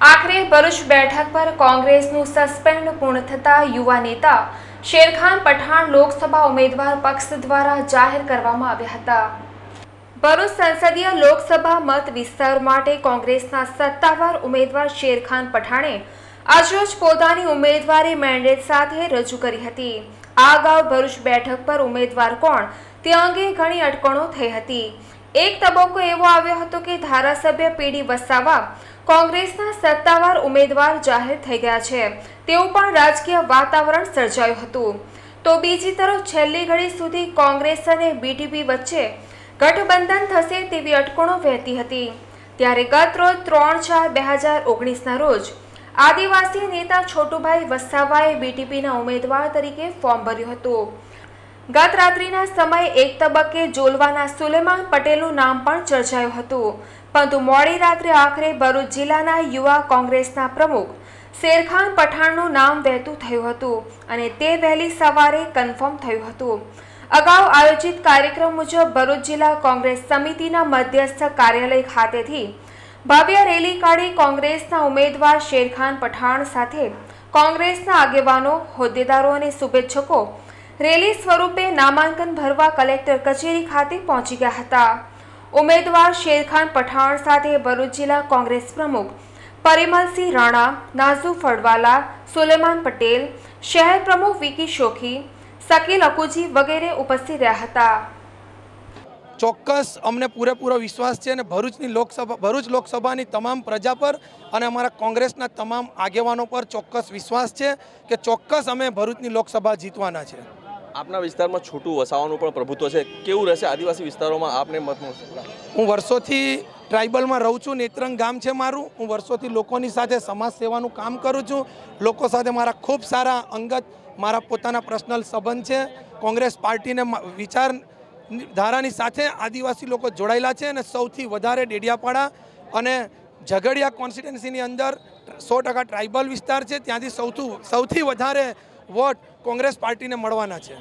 આખરે ભરૂચ બેઠક પર કોંગ્રેસનું સસ્પેન્ડ પૂર્ણ થતા યુવા નેતા શેરખાન પઠાણ લોકસભા ઉમેદવાર પક્ષ દ્વારા જાહેર કરવામાં આવ્યા હતા. ભરૂચ સંસદીય લોકસભા મત વિસ્તાર માટે કોંગ્રેસના સત્તાવાર ઉમેદવાર શેરખાન પઠાણે આજરોજ પોતાની ઉમેદવારી મેન્ડેટ સાથે રજૂ કરી હતી. આ અગાઉ ભરૂચ બેઠક પર ઉમેદવાર કોણ તે અંગે ઘણી અટકણો થઈ હતી. એક તબક્કો એવો આવ્યો હતો કે ધારાસભ્ય પીડી વસાવા કોંગ્રેસના સત્તાવાર ઉમેદવાર જાહેર થઈ ગયા છે. તેવું પણ રાજકીય વાતાવરણ સર્જાયું હતું. તો બીજી તરફ છેલ્લી ઘડી સુધી કોંગ્રેસ અને બીટીપી વચ્ચે ગઠબંધન થશે તેવી અટકણો વહેતી હતી. ત્યારે ગત રોજ ત્રણ ચાર બે હજાર ઓગણીસના રોજ આદિવાસી નેતા છોટુભાઈ વસાવાએ બીટીપીના ઉમેદવાર તરીકે ફોર્મ ભર્યું હતું. ગત રાત્રિના સમયે એક તબક્કે જોલવાના સુલેમાન પટેલનું નામ પણ ચર્ચાયું હતું. પરંતુ મોડી રાત્રે આખરે ભરૂચ જિલ્લાના યુવા કોંગ્રેસના પ્રમુખ શેરખાન પઠાણનું નામ વહેતું થયું હતું અને તે વહેલી સવારે કન્ફર્મ થયું હતું. અગાઉ આયોજિત કાર્યક્રમ મુજબ ભરૂચ જિલ્લા કોંગ્રેસ સમિતિના મધ્યસ્થ કાર્યાલય ખાતેથી ભવ્ય રેલી કાઢી કોંગ્રેસના ઉમેદવાર શેરખાન પઠાણ સાથે કોંગ્રેસના આગેવાનો, હોદ્દેદારો અને શુભેચ્છકો રેલી સ્વરૂપે નામાંકન ભરવા કલેક્ટર કચેરી ખાતે પહોંચી ગયા હતા. ઉમેદવાર શેરખાન પઠાણ સાથે ભરૂચ જિલ્લા કોંગ્રેસ પ્રમુખ પરિમલસિંહ રાણા નાઝુ ફળવાલા, સુલેમાન પટેલ, શહેર પ્રમુખ વિકી શોખી શકીલ અકુજી વગેરે ઉપસ્થિત રહ્યા હતા. ચોક્કસ અમને પૂરેપૂરો વિશ્વાસ છે અને ભરૂચની લોકસભા ભરૂચ લોકસભાની તમામ પ્રજા પર અને અમારા કોંગ્રેસના તમામ આગેવાનો પર ચોક્કસ વિશ્વાસ છે કે ચોક્કસ અમે ભરૂચની લોકસભા જીતવાના છે. આપના વિસ્તારમાં છૂટું વસાવાનું પણ પ્રભુત્વ છે. કેવું રહેશે આદિવાસી વિસ્તારોમાં આપને મત મળશે? હું વર્ષોથી ટ્રાઇબલમાં રહું છું, નેત્રંગ ગામ છે મારું. હું વર્ષોથી લોકોની સાથે સમાજ સેવાનું કામ કરું છું. લોકો સાથે મારા ખૂબ સારા અંગત, મારા પોતાના પર્સનલ સંબંધ છે. કોંગ્રેસ પાર્ટીને વિચાર ધારાની સાથે આદિવાસી લોકો જોડાયેલા છે અને સૌથી વધારે ડેડિયાપાડા અને ઝઘડિયા કોન્સ્ટિટ્યુન્સીની અંદર સો ટકા ટ્રાઇબલ વિસ્તાર છે. ત્યાંથી સૌથી સૌથી વધારે વોટ કોંગ્રેસ પાર્ટીને મળવાના છે.